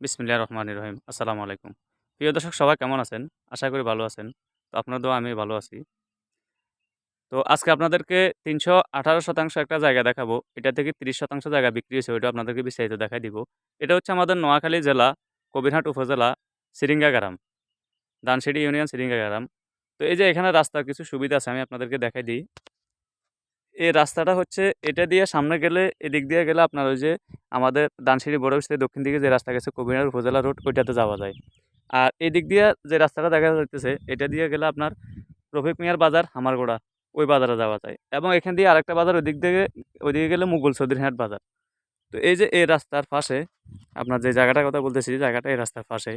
বিসমিল্লাহির রহমানির রহিম। আসসালামু আলাইকুম। প্রিয় দর্শক, সবাই কেমন আছেন? আশা করি ভালো আছেন। তো আপনার দোয়া আমি ভালো আছি। তো আজকে আপনাদেরকে তিনশো আঠারো শতাংশ একটা জায়গা দেখাবো। এটা থেকে তিরিশ শতাংশ জায়গা বিক্রি হয়েছে, ওইটা আপনাদেরকে বিস্তারিত দেখাই দিব। এটা হচ্ছে আমাদের নোয়াখালী জেলা, কবিরহাট উপজেলা সিরিঙ্গা গ্রাম দানসিডি ইউনিয়ন সিরিঙ্গা গ্রাম তো এই যে এখানে রাস্তার কিছু সুবিধা আছে, আমি আপনাদেরকে দেখাই দিই। এই রাস্তাটা হচ্ছে এটা দিয়ে সামনে গেলে, এদিক দিয়ে গেলে আপনার ওই যে আমাদের দানসিঁড়ি বড় থেকে দক্ষিণ দিকে যে রাস্তা গেছে, কবিরার উপজেলা রোড ওইটাতে যাওয়া যায়। আর এই দিক দিয়ে যে রাস্তাটা দেখা যাইতেছে, এটা দিয়ে গেলে আপনার রফিক মিয়ার বাজার, হামারগোড়া, ওই বাজারে যাওয়া যায়। এবং এখান দিয়ে আরেকটা বাজার ওই দিক থেকে ওইদিকে গেলে মুঘল চৌধুরীহাট বাজার। তো এই যে এই রাস্তার পাশে, আপনার যে জায়গাটার কথা বলতেছি জায়গাটা এই রাস্তার পাশে।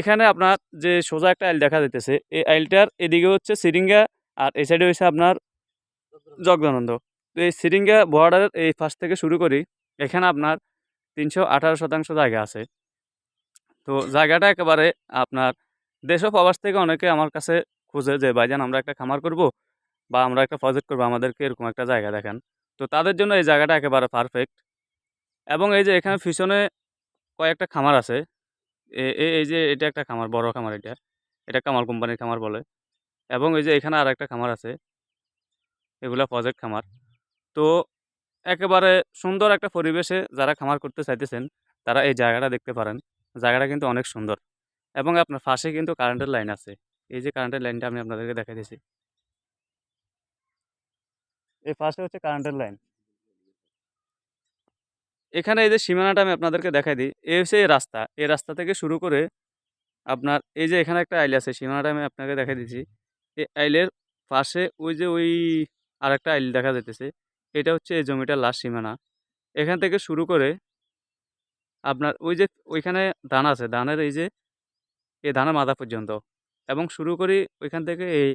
এখানে আপনার যে সোজা একটা আইল দেখা যাইতেছে, এই আইলটার এদিকে হচ্ছে সিরিঙ্গা, আর এই সাইডে হচ্ছে আপনার জগদানন্দ। তো এই সিরিঙ্গা বর্ডারের এই পাশ থেকে শুরু করি, এখানে আপনার তিনশো আঠারো শতাংশ জায়গা আছে। তো জায়গাটা একেবারে আপনার দেশ আবাস থেকে অনেকে আমার কাছে খুঁজে যে ভাইজান আমরা একটা খামার করব বা আমরা একটা প্রজেক্ট করব, আমাদেরকে এরকম একটা জায়গা দেখেন। তো তাদের জন্য এই জায়গাটা একেবারে পারফেক্ট এবং এই যে এখানে পিছনে কয়েকটা খামার আছে। এই যে এটা একটা খামার, বড় খামার এটা। এটা কামাল কোম্পানির খামার বলে। এবং এই যে এখানে আর একটা খামার আছে। এগুলা প্রজেক্ট খামার। তো একেবারে সুন্দর একটা পরিবেশে যারা খামার করতে চাইতেছেন, তারা এই জায়গাটা দেখতে পারেন। জায়গাটা কিন্তু অনেক সুন্দর। এবং আপনার পাশে কিন্তু কারেন্টের লাইন আছে। এই যে কারেন্টের লাইনটা আমি আপনাদেরকে দেখাই দিয়েছি এই পাশে হচ্ছে কারেন্টের লাইন এখানে এই যে সীমানাটা আমি আপনাদেরকে দেখাই দিই। এই হচ্ছে এই রাস্তা। এই রাস্তা থেকে শুরু করে আপনার এই যে এখানে একটা আইল আছে, সীমানাটা আমি আপনাকে দেখাই দিচ্ছি। এই আইলের পাশে ওই যে ওই আরেকটা আইল দেখা যাইতেছে। এটা হচ্ছে এই জমিটার লাস্ট সীমানা। এখান থেকে শুরু করে আপনার ওই যে ওইখানে ধান আছে, ধানের এই যে, এই ধানের মাথা পর্যন্ত এবং শুরু করি ওইখান থেকে এই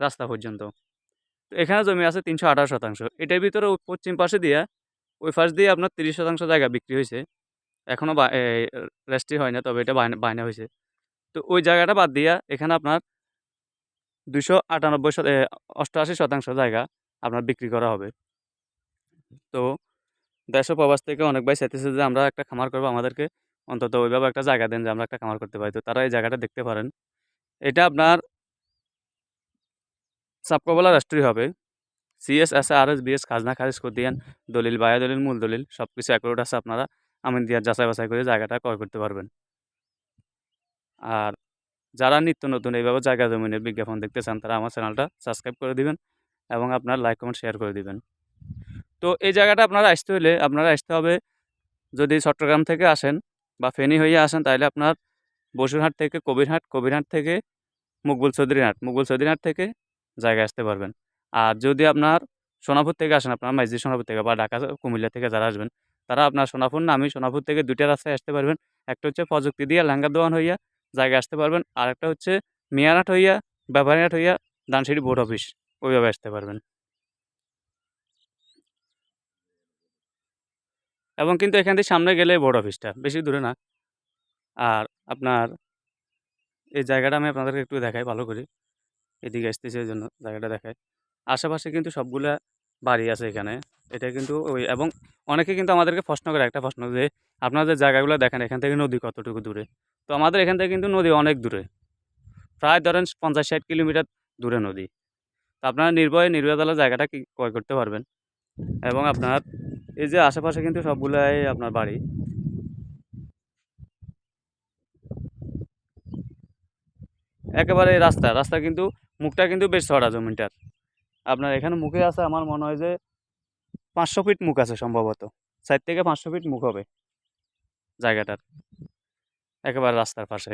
রাস্তা পর্যন্ত। তো এখানে জমি আছে তিনশো আঠারো শতাংশ। এটার ভিতরে পশ্চিম পাশে দিয়া, ওই পাশ দিয়ে আপনার তিরিশ শতাংশ জায়গা বিক্রি হয়েছে। এখনও রেস্ট্রি হয় না, তবে এটা বায়না হয়েছে। তো ওই জায়গাটা বাদ দিয়া এখানে আপনার দুশো আটানব্বই অষ্টআশি শতাংশ জায়গা। আপনার বিক্রি করা হবে। তো দেশ প্রবাস থেকে অনেক ভাই চাইতেছে যে, আমরা একটা খামার করব আমাদেরকে। অন্তত ওইভাবে একটা জায়গা দেন যে, আমরা একটা খামার করতে পারি। তো তারা এই জায়গাটা দেখতে পারেন। এটা আপনার সাবকবলা রাষ্ট্রী হবে। CS S R S BS খাজনা, খারিজ করে দলিল, বায়া দলিল, মূল দলিল সব কিছু অ্যাকুরেট আছে আপনারা। আমিন দিয়ে যাচাই বাছাই করে জায়গাটা ক্রয় করতে পারবেন। আর যারা নিত্য নতুন এইভাবে জায়গা জমিনের বিজ্ঞাপন দেখতে চান, তারা আমার চ্যানেলটা সাবস্ক্রাইব করে দিবেন। এবং আপনার লাইক কমেন্ট শেয়ার করে দিবেন। তো এই জায়গাটা আপনারা আসতে হলে আপনারা আসতে হবে যদি চট্টগ্রাম থেকে আসেন বা ফেনী হয়ে আসেন তাহলে আপনার বসুরহাট থেকে কবিরহাট কবিরহাট থেকে মুকবুল চৌধুরীহাট মুকবুল চৌধুরীহাট থেকে জায়গায় আসতে পারবেন। আর যদি আপনার সোনাপুর থেকে আসেন, আপনার মাইজি সোনাপুর থেকে বা ঢাকা, কুমিল্লা থেকে যারা আসবেন, তারা আপনার সোনাপুর নামি সোনাপুর থেকে দুইটা রাস্তায় আসতে পারবেন। একটা হচ্ছে প্রযুক্তি দিয়ে লেহেঙ্গা দোয়ান হইয়া জায়গায় আসতে পারবেন। আর একটা হচ্ছে মিয়ারহাট হইয়া ব্যাপারীহাট হইয়া দানসিঁড়ি বোর্ড অফিস ওইভাবে আসতে পারবেন। এবং কিন্তু এখান থেকে সামনে গেলে বোর্ড অফিসটা বেশি দূরে না। আর আপনার এই জায়গাটা আমি আপনাদেরকে একটু দেখাই, ভালো করে। এদিকে আসতেছে এই জন্য জায়গাটা দেখায় আশেপাশে কিন্তু সবগুলা বাড়ি আছে এখানে। এটা কিন্তু ওই এবং অনেকে কিন্তু আমাদেরকে প্রশ্ন করে, একটা প্রশ্ন যে, আপনারা যে জায়গাগুলো দেখেন, এখান থেকে নদী কতটুকু দূরে? তো আমাদের এখান থেকে কিন্তু নদী অনেক দূরে। প্রায় ধরেন পঞ্চাশ ষাট কিলোমিটার দূরে নদী। আপনারা নির্ভয়ে নির্ভেজালা জায়গাটা ক্রয় করতে পারবেন। এবং আপনার এই যে আশেপাশে কিন্তু সবগুলাই আপনার বাড়ি। একেবারে রাস্তা রাস্তা কিন্তু, মুখটা কিন্তু বেশ ছড়া জমিটার। আপনার এখানে মুখে আছে আমার মনে হয় যে পাঁচশো ফিট মুখ আছে সম্ভবত। সাইড থেকে পাঁচশো ফিট মুখ হবে জায়গাটার। একেবারে রাস্তার পাশে।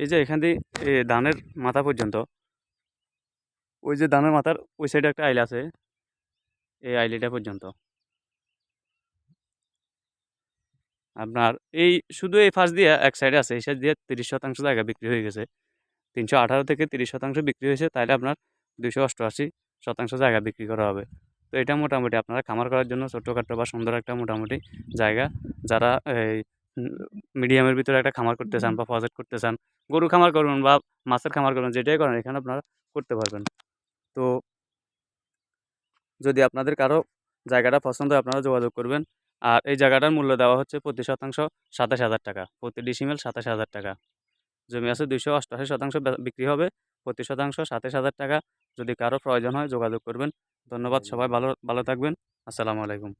এই যে এখান দিয়ে ধানের মাথা পর্যন্ত, ওই যে ধানের মাথার ওই সাইডে একটা আইল আছে, এই আইলিটা পর্যন্ত। আপনার এই শুধু এই ফাঁস দিয়ে এক সাইডে আছে, এই সাইড দিয়ে তিরিশ শতাংশ জায়গা বিক্রি হয়ে গেছে। তিনশো আঠারো থেকে তিরিশ শতাংশ বিক্রি হয়েছে, তাহলে আপনার দুশো অষ্টআশি শতাংশ জায়গা বিক্রি করা হবে। তো এটা মোটামুটি আপনারা খামার করার জন্য ছোটোখাটো বা সুন্দর একটা মোটামুটি জায়গা, যারা এই মিডিয়ামের ভিতরে একটা খামার করতে চান বা প্রজেক্ট করতে চান গরু খামার করুন বা মাছের খামার করুন যেটাই করেন এখানে আপনারা করতে পারবেন। তো তো যদি আপনাদের কারও জায়গাটা পছন্দ হয় আপনারা যোগাযোগ করবেন। আর এই জায়গাটার মূল্য দেওয়া হচ্ছে প্রতি শতাংশ সাতাশ হাজার টাকা প্রতি ডিসিমেল সাতাশ হাজার টাকা। জমি আছে দুইশো অষ্টআশি শতাংশ বিক্রি হবে প্রতি শতাংশ সাতাশ হাজার টাকা। যদি কারও প্রয়োজন হয় যোগাযোগ করবেন। ধন্যবাদ সবাই ভালো ভালো থাকবেন। আসসালামু আলাইকুম।